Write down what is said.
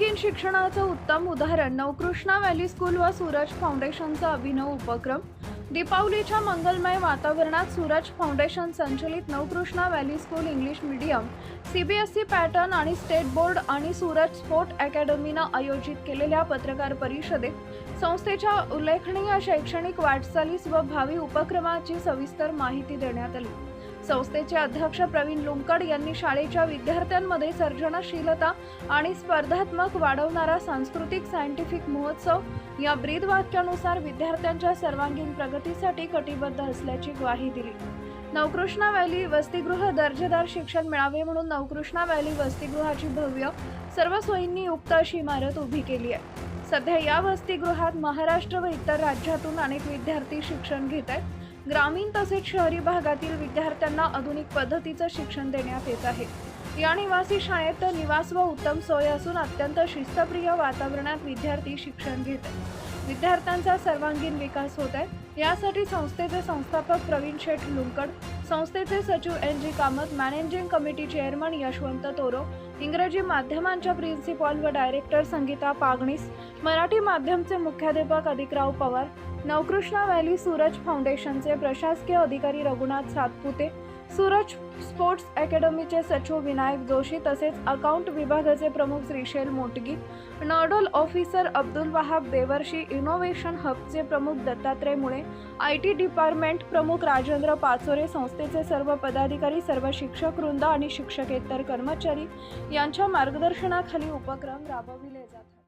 शिक्षणाचं उत्तम उदाहरण नवकृष्णा व्हॅली स्कूल व सूरज फाउंडेशनचा अभिनव उपक्रम. दीपावलीच्या मंगलमय वातावरणात सूरज फाउंडेशन संचलित Navkrishna valley school English medium CBSE pattern आणि स्टेट बोर्ड आणि सूरज स्पोर्ट अकॅडमीनं आयोजित केलेल्या पत्रकार परिषदेत संस्थेच्या उल्लेखनीय शैक्षणिक वाटचालीस व भावी उपक्रमाची सविस्तर माहिती देण्यात आली. संस्थेचे अध्यक्ष प्रवीण लुंकड यांनी शाळेच्या विद्यार्थ्यांमध्ये सर्जनशीलता आणि स्पर्धात्मक वाढवणारा सांस्कृतिक सायंटिफिक महोत्सव या ब्रीद वाक्यानुसार विद्यार्थ्यांच्या सर्वांगीण प्रगतीसाठी कटिबद्ध असल्याची ग्वाही दिली. नवकृष्णा व्हॅली वसतिगृह दर्जेदार शिक्षण मिळावे म्हणून नवकृष्णा व्हॅली वसतिगृहाची भव्य सर्व सोयींनी युक्त अशी इमारत उभी केली आहे. सध्या या वसतिगृहात महाराष्ट्र व इतर राज्यातून अनेक विद्यार्थी शिक्षण घेत आहेत. ग्रामीण तसेच शहरी भागातील विद्यार्थ्यांना आधुनिक पद्धतीचं शिक्षण देण्यात येत आहे. या निवासी शाळेत निवास व उत्तम सोय असून अत्यंत शिस्तप्रिय वातावरणात विद्यार्थी शिक्षण घेत आहेत. विद्यार्थ्यांचा सर्वांगीण विकास होत आहे. यासाठी संस्थेचे संस्थापक प्रवीण शेठ लुंकड संस्थेचे सचिव N G Kamat managing committee chairman Yashwant Toro इंग्रजी माध्यमांच्या प्रिन्सिपॉल व डायरेक्टर संगीता पागणीस मराठी माध्यमचे मुख्याध्यापक अधिकराव पवार नवकृष्णा व्हॅली सूरज फाउंडेशनचे प्रशासकीय अधिकारी रघुनाथ सातपुते सूरज स्पोर्ट्स अकॅडमीचे सचिव विनायक जोशी तसेच अकाउंट विभागाचे प्रमुख Shrishail Motgi nodal officer Abdul Wahab Devarshi innovation हबचे प्रमुख दत्तात्रय मुळे आय टी डिपार्टमेंट प्रमुख राजेंद्र पाचोरे संस्थेचे सर्व पदाधिकारी सर्व शिक्षक वृंद आणि शिक्षकेतर कर्मचारी यांच्या मार्गदर्शनाखाली उपक्रम राबविले जातात.